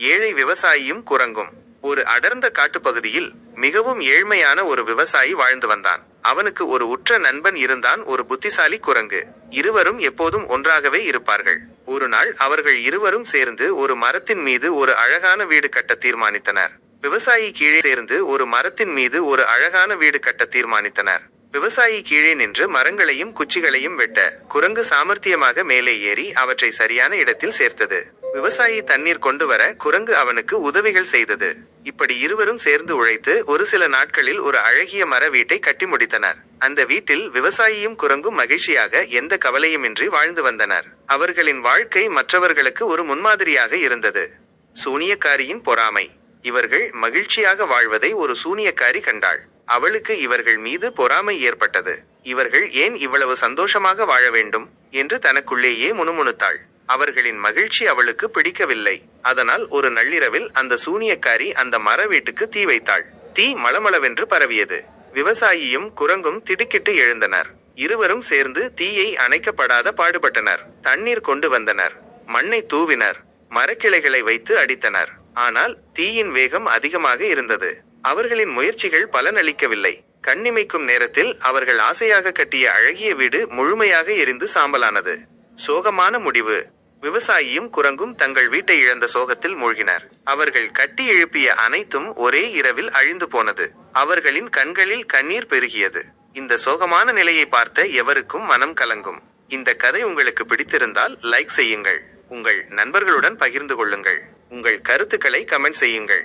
ஏழை விவசாயியும் குரங்கும். ஒரு அடர்ந்த காட்டுப்பகுதியில் மிகவும் ஏழ்மையான ஒரு விவசாயி வாழ்ந்து வந்தான். அவனுக்கு ஒரு உற்ற நண்பன் இருந்தான் ஒரு புத்திசாலி குரங்கு. இருவரும் எப்போதும் ஒன்றாகவே இருப்பார்கள். ஒரு நாள் அவர்கள் இருவரும் சேர்ந்து ஒரு மரத்தின் மீது ஒரு அழகான வீடு கட்ட தீர்மானித்தனர். விவசாயி கீழே சேர்ந்து ஒரு மரத்தின் மீது ஒரு அழகான வீடு கட்ட தீர்மானித்தனர். விவசாயி கீழே நின்று மரங்களையும் குச்சிகளையும் வெட்ட குரங்கு சாமர்த்தியமாக மேலே ஏறி அவற்றை சரியான இடத்தில் சேர்த்தது. விவசாயி தண்ணீர் கொண்டு வர குரங்கு அவனுக்கு உதவிகள் செய்தது. இப்படி இருவரும் சேர்ந்து உழைத்து ஒரு சில நாட்களில் ஒரு அழகிய மர வீட்டை கட்டி முடித்தனர். அந்த வீட்டில் விவசாயியும் குரங்கும் மகிழ்ச்சியாக எந்த கவலையுமின்றி வாழ்ந்து வந்தனர். அவர்களின் வாழ்க்கை மற்றவர்களுக்கு ஒரு முன்மாதிரியாக இருந்தது. சூனியக்காரியின் பொறாமை. இவர்கள் மகிழ்ச்சியாக வாழ்வதை ஒரு சூனியக்காரி கண்டாள். அவளுக்கு இவர்கள் மீது பொறாமை ஏற்பட்டது. இவர்கள் ஏன் இவ்வளவு சந்தோஷமாக வாழ வேண்டும்? என்று தனக்குள்ளேயே முணுமுணுத்தாள். அவர்களின் மகிழ்ச்சி அவளுக்கு பிடிக்கவில்லை. அதனால் ஒரு நள்ளிரவில் அந்த சூனியக்காரி அந்த மர வீட்டுக்கு தீ வைத்தாள். தீ மளமளவென்று பரவியது. விவசாயியும் குரங்கும் திடுக்கிட்டு எழுந்தனர். இருவரும் சேர்ந்து தீயை அணைக்கப்படாத பாடுபட்டனர். தண்ணீர் கொண்டு வந்தனர். மண்ணை தூவினர். மரக்கிளைகளை வைத்து அடித்தனர். ஆனால் தீயின் வேகம் அதிகமாக இருந்தது. அவர்களின் முயற்சிகள் பலனளிக்கவில்லை. கண்ணிமைக்கும் நேரத்தில் அவர்கள் ஆசையாக கட்டிய அழகிய வீடு முழுமையாக எரிந்து சாம்பலானது. சோகமான முடிவு. விவசாயியும் குரங்கும் தங்கள் வீட்டை இழந்த சோகத்தில் மூழ்கினர். அவர்கள் கட்டி எழுப்பிய அனைத்தும் ஒரே இரவில் அழிந்து போனது. அவர்களின் கண்களில் கண்ணீர் பெருகியது. இந்த சோகமான நிலையை பார்த்த எவருக்கும் மனம் கலங்கும். இந்த கதை உங்களுக்கு பிடித்திருந்தால் லைக் செய்யுங்கள். உங்கள் நண்பர்களுடன் பகிர்ந்து கொள்ளுங்கள். உங்கள் கருத்துக்களை கமெண்ட் செய்யுங்கள்.